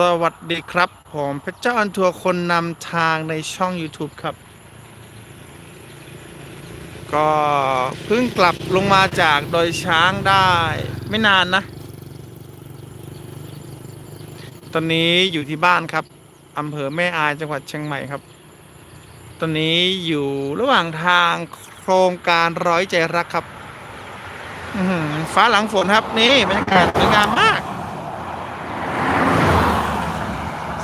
สวัสดีครับ ผมพระเจ้าอันทัวร์คนนำทางในช่อง YouTube ครับ ก็เพิ่งกลับลงมาจากดอยช้างได้ไม่นานนะ ตอนนี้อยู่ที่บ้านครับอำเภอแม่อายจังหวัดเชียงใหม่ครับ ตอนนี้อยู่ระหว่างทางโครงการร้อยใจรักครับฟ้าหลังฝนครับนี่บรรยากาศสวยงามมาก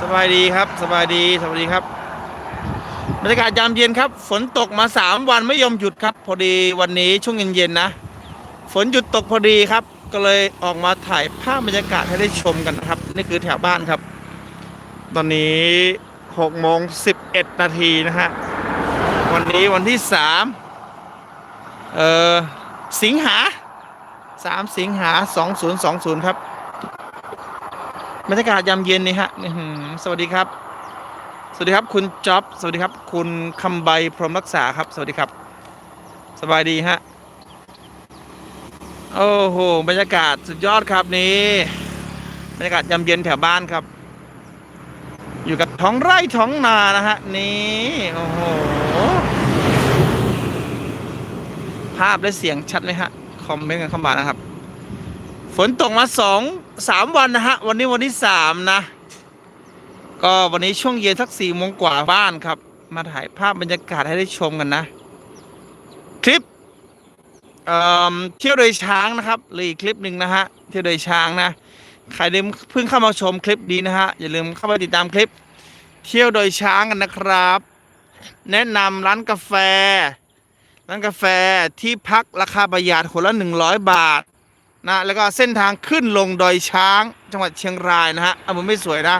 ส บายดีครับ สบายดีสวัสดีครับบรรยากาศยามเย็นครับ ฝนตกมาสามวันไม่ยอมหยุดครับ พอดีวันนี้ช่วงเย็นๆนะ ฝนหยุดตกพอดีครับ ก็เลยออกมาถ่ายภาพบรรยากาศให้ได้ชมกันนะครับ นี่คือแถวบ้านครับ ตอนนี้หกโมงสิบเอ็ดนาทีนะฮะวันนี้วันที่สามเอ่อสิงหาสามสิงหาสองศูนย์สองศูนย์ครับ บรรยากาศยามเย็นนี่ฮะสวัสดีครับ สวัสดีครับคุณจ๊อบสวัสดีครับ คุณคำใบพรหมรักษาครับ สวัสดีครับ สบายดีฮะโอ้โหบรรยากาศสุดยอดครับนี่บรรยากาศยามเย็นแถวบ้านครับ อยู่กับท้องไร่ท้องนานะฮะนี่โอ้โหภาพและเสียงชัดไหมฮะคอมเมนต์กันเข้ามานะครับ ฝนตกมาสองสามวันนะฮะ วันนี้วันที่สามนะ ก็วันนี้ช่วงเย็นสักสี่โมงกว่าบ้านครับ มาถ่ายภาพบรรยากาศให้ได้ชมกันนะ คลิปเเที่ยวโดยช้างนะครับหรืออีกคลิปหนึ่งนะฮะเที่ยวโดยช้างนะใครเพิ่งเข้ามาชมคลิปนี้นะฮะอย่าลืมเข้าไปติดตามคลิป เที่ยวโดยช้างกันนะครับ แนะนำร้านกาแฟ ร้านกาแฟที่พักราคาประหยัดคนละหนึ่งร้อยบาท นะแล้วก็เส้นทางขึ้นลงดอยช้าง จังหวัดเชียงรายนะฮะอะมันไม่สวยนะ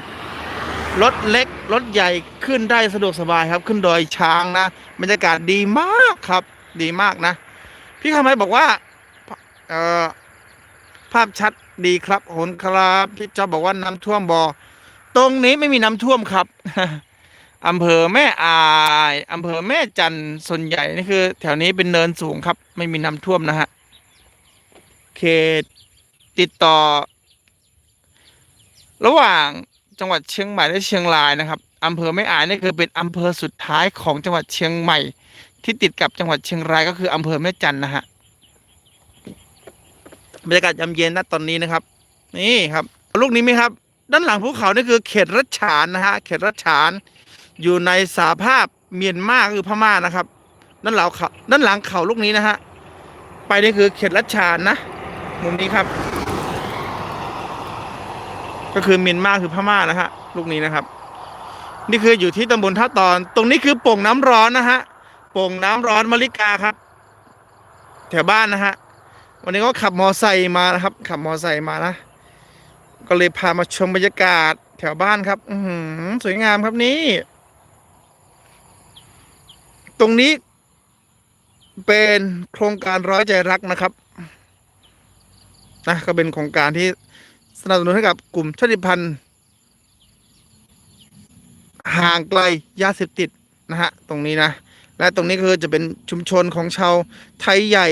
รถเล็กรถใหญ่ขึ้นได้สะดวกสบายครับ ขึ้นดอยช้างนะบรรยากาศดีมากครับดีมากนะ พี่คำไมบอกว่าเอ่อภาพชัดดีครับโหนครับพี่จอบบอกว่าน้ำท่วมบอตรงนี้ไม่มีน้ำท่วมครับอำเภอแม่อายอำเภอแม่จันทร์ส่วนใหญ่นี่คือ แถวนี้เป็นเนินสูงครับ ไม่มีน้ำท่วมนะฮะ เขตติดต่อ ระหว่างจังหวัดเชียงใหม่และเชียงรายนะครับอำเภอแม่อายนี่คือเป็นอำเภอสุดท้ายของจังหวัดเชียงใหม่ ที่ติดกับจังหวัดเชียงรายก็คืออำเภอแม่จันนะฮะบรรยากาศยามเย็นนะตอนนี้นะครับ นี่ครับ ลูกนี้ไหมครับ ด้านหลังภูเขานี่คือเขตรัชฉานนะฮะเขตรัชฉาน อยู่ในสาภาพเมียนมาคือพม่านะครับ ด้านหลังเขาด้านหลังเขาลูกนี้นะฮะไปนี่คือเขตรัชฉานนะ มุมนี้ครับ ก็คือเมียนมาคือพม่านะฮะลูกนี้นะครับ นี่คืออยู่ที่ตำบลท่าตอน ตรงนี้คือโป่งน้ำร้อนนะฮะโป่งน้ำร้อนมะลิกาครับ แถวบ้านนะฮะวันนี้ก็ขับมอไซค์มานะครับ ขับมอไซค์มานะก็เลยพามาชมบรรยากาศแถวบ้านครับ อืสวยงามครับนี่ ตรงนี้เป็นโครงการร้อยใจรักนะครับ นะก็เป็นโครงการที่สนับสนุนให้กับกลุ่มชาติพันธุ์ห่างไกลยาเสพติดนะฮะตรงนี้นะ และตรงนี้คือจะเป็นชุมชนของชาวไทยใหญ่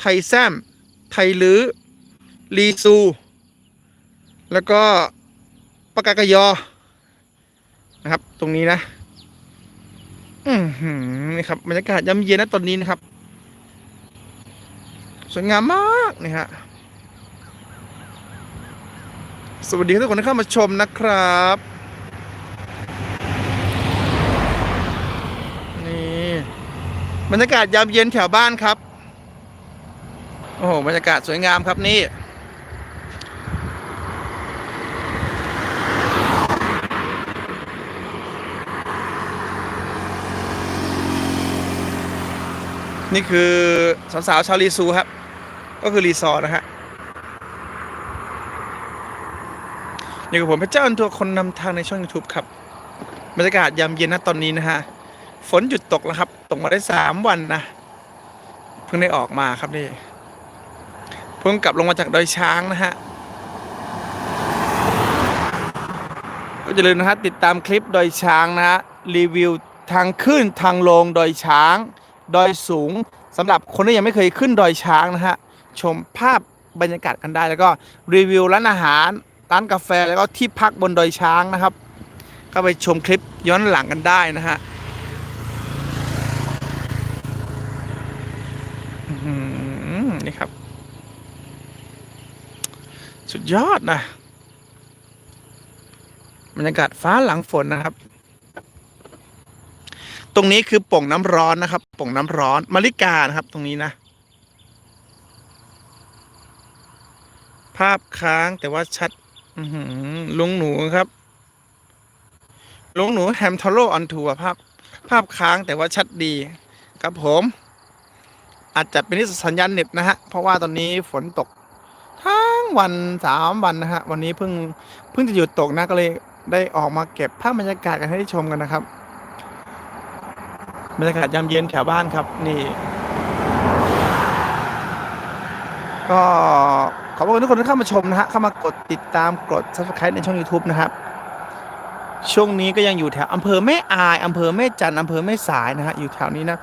ไทยแซม ไทยลือลีซู แล้วก็ปากากยอนะครับ ตรงนี้นะ อือหือนี่ครับบรรยากาศยามเย็นนะตอนนี้นะครับ สวยงามมากนี่ฮะ สวัสดีทุกคนที่เข้ามาชมนะครับ นี่บรรยากาศยามเย็นแถวบ้านครับ โอ้โหบรรยากาศสวยงามครับนี่นี่คือสาวๆชาวรีซูครับ ก็คือรีสอร์ทนะฮะ อยู่กับผมพระเจ้าอันตัวคนนำทางในช่อง YouTube ครับบรรยากาศยามเย็นนะตอนนี้นะฮะฝนหยุดตกแล้วครับ ตกมาได้สามวันนะเพิ่งได้ออกมาครับนี่เพิ่งกลับลงมาจากดอยช้างนะฮะก็จะลืมนะฮะติดตามคลิปดอยช้างนะฮะรีวิวทางขึ้นทางลงดอยช้าง ดอยสูงสำหรับคนที่ยังไม่เคยขึ้นดอยช้างนะฮะชมภาพบรรยากาศกันได้แล้วก็รีวิวร้านอาหาร ร้านกาแฟแล้วก็ที่พักบนดอยช้างนะครับ ก็ไปชมคลิปย้อนหลังกันได้นะฮะนี่ครับ สุดยอดนะบรรยากาศฟ้าหลังฝนนะครับ ตรงนี้คือป่งน้ำร้อนนะครับ ป่งน้ำร้อนมาริกานะครับ ตรงนี้นะ ภาพค้างแต่ว่าชัด ลุงหนูครับ ลุงหนูแฮมทอโลออนทัวร์ภาพ ภาพค้างแต่ว่าชัดดี ครับผม อาจจะเป็นที่สัญญาณเน็ตนะฮะ เพราะว่าตอนนี้ฝนตก ทั้งวันสามวันนะฮะ วันนี้เพิ่งเพิ่งจะหยุดตกนะก็เลยได้ออกมาเก็บภาพบรรยากาศกันให้ได้ชมกันนะครับ บรรยากาศยามเย็นแถวบ้านครับ นี่ ก็ ขอบคุณทุกคนที่เข้ามาชมนะฮะ เข้ามากดติดตามกด subscribe ในช่อง YouTube นะครับ ช่วงนี้ก็ยังอยู่แถวอำเภอแม่อายอำเภอแม่จันทร์อำเภอแม่สายนะฮะ อยู่แถวนี้นะ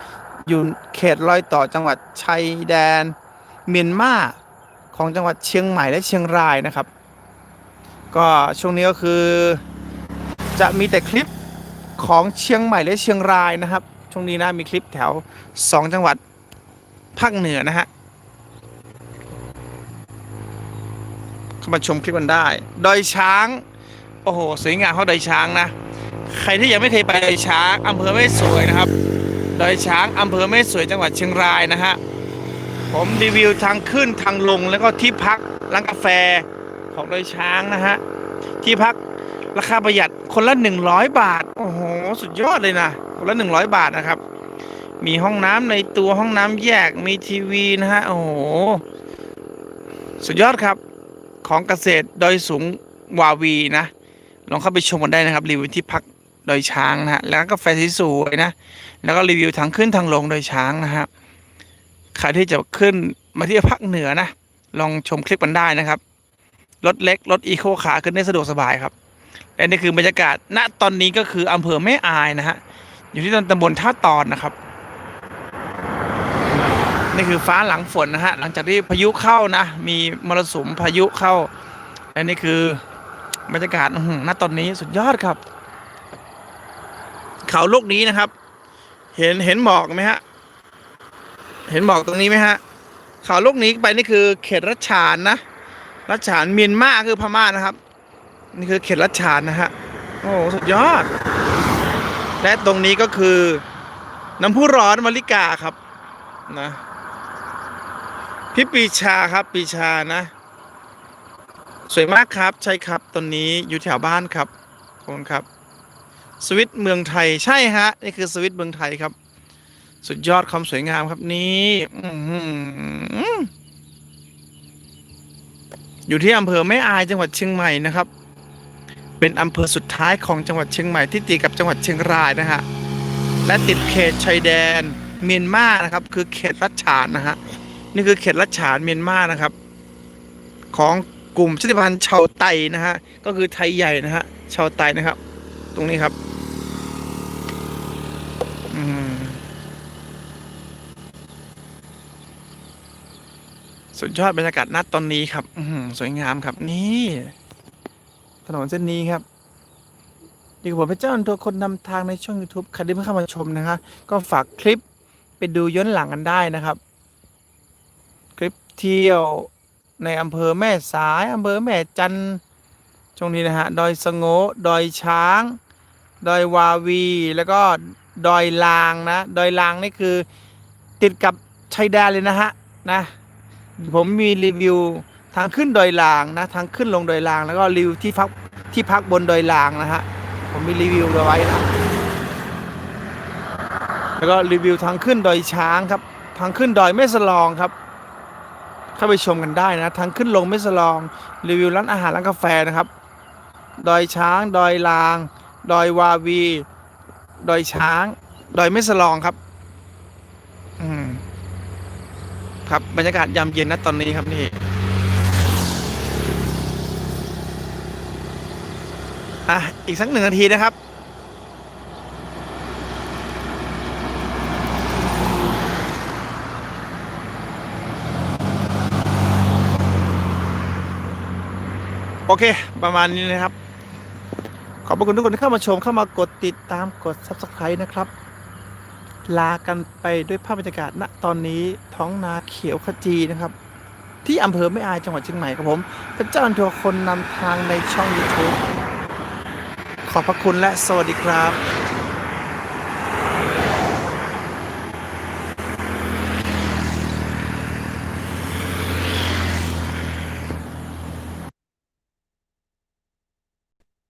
อยู่เขตรอยต่อจังหวัดชายแดนเมียนมาของจังหวัดเชียงใหม่และเชียงรายนะครับ ก็ช่วงนี้ก็คือ จะมีแต่คลิปของเชียงใหม่และเชียงรายนะครับ ช่วงนี้นะมีคลิปแถว 2 จังหวัดภาคเหนือนะฮะ เข้ามาชมคลิปกันได้ ดอยช้าง โอ้โห สวยงามเขาดอยช้างนะ ใครที่ยังไม่เคยไปดอยช้างอำเภอแม่สวยนะครับ ดอยช้างอำเภอแม่สวยจังหวัดเชียงรายนะฮะ ผมรีวิวทางขึ้นทางลงแล้วก็ที่พักร้านกาแฟของดอยช้างนะฮะ ที่พักราคาประหยัดคนละ 100 บาท โอ้โห สุดยอดเลยนะ คนละ 100 บาทนะครับ มีห้องน้ำในตัวห้องน้ำแยก มีทีวีนะฮะ โอ้โห สุดยอดครับ ของเกษตรดอยสูงวาวีนะลองเข้าไปชมกันได้นะครับ รีวิวที่พักดอยช้างนะฮะแล้วก็กาแฟสวยๆนะ แล้วก็รีวิวทางขึ้นทางลงดอยช้างนะฮะใครที่จะขึ้นมาที่ภาคเหนือนะ ลองชมคลิปกันได้นะครับรถเล็กรถอีโคขาขึ้นได้สะดวกสบายครับและนี่คือบรรยากาศณตอนนี้ก็คืออำเภอแม่อายนะฮะอยู่ที่ตำบลท่าตอนนะครับ นี่คือฟ้าหลังฝนนะฮะ หลังจากที่พายุเข้านะ มีมรสุมพายุเข้า และนี่คือบรรยากาศณตอนนี้สุดยอดครับ เขาลูกนี้นะครับ เห็นเห็นหมอกไหมฮะ เห็นหมอกตรงนี้ไหมฮะ เขาลูกนี้ไปนี่คือเขตรัชฉานนะ รัชฉานเมียนมาคือพม่านะครับ นี่คือเขตรัชฉานนะฮะ โอ้โหสุดยอด และตรงนี้ก็คือน้ำพุร้อนมาริกาครับนะ พี่ปีชาครับปีชานะ สวยมากครับ ใช่ครับ ตอนนี้อยู่แถวบ้านครับขอบคุณครับ สวิตเมืองไทยใช่ฮะ นี่คือสวิตเมืองไทยครับ สุดยอดความสวยงามครับนี้อหืออยู่ที่อำเภอแม่อายจังหวัดเชียงใหม่นะครับ เป็นอำเภอสุดท้ายของจังหวัดเชียงใหม่ที่ติดกับจังหวัดเชียงรายนะฮะและติดเขตชายแดนเมียนมานะครับ คือเขตรัชฉานนะฮะ นี่คือเขตรัชฉานเมียนมานะครับ ของกลุ่มชาติพันธุ์ชาวไตนะฮะก็คือไทยใหญ่นะฮะชาวไตนะครับ ตรงนี้ครับสุดยอดบรรยากาศณตอนนี้ครับ อืสวยงามครับ นี่ ถนนเส้นนี้ครับดีกว่าผมเป็นเจ้าหน้าตัวคนนำทางในช่อง YouTube ใครที่เพิ่งเข้ามาชมนะฮะก็ฝากคลิปไปดูย้อนหลังกันได้นะครับ เที่ยวในอำเภอแม่สายอำเภอแม่จันทร์ช่วงนี้นะฮะ ดอยสะโงดอยช้าง ดอยวาวี แล้วก็ดอยลางนะ ดอยลางนี่คือติดกับชายแดนเลยนะฮะนะผมมีรีวิวทางขึ้นดอยลางนะทางขึ้นลงดอยลาง แล้วก็รีวิวที่พักที่พักบนดอยลางนะฮะผมมีรีวิวเอาไว้นะแล้วก็รีวิวทางขึ้นดอยช้างครับ ทางขึ้นดอยแม่สลองครับ เข้าไปชมกันได้นะทางขึ้นลงแม่สลองรีวิวร้านอาหารร้านกาแฟนะครับ ดอยช้าง ดอยลาง ดอยวาวี ดอยช้าง ดอยแม่สลองครับ อืมครับบรรยากาศยามเย็นนะตอนนี้ครับนี่อะอีกสักหนึ่งนาทีนะครับ โอเค ประมาณนี้นะครับ ขอบพระคุณทุกคนที่เข้ามาชมเข้ามากดติดตามกด subscribe นะครับ ลากันไปด้วยภาพบรรยากาศณตอนนี้ท้องนาเขียวขจีนะครับ ที่อำเภอไม่อายจังหวัดเชียงใหม่ครับผมเป็นเจ้าอันที่คนนำทางในช่อง YouTube ขอบพระคุณและสวัสดีครับ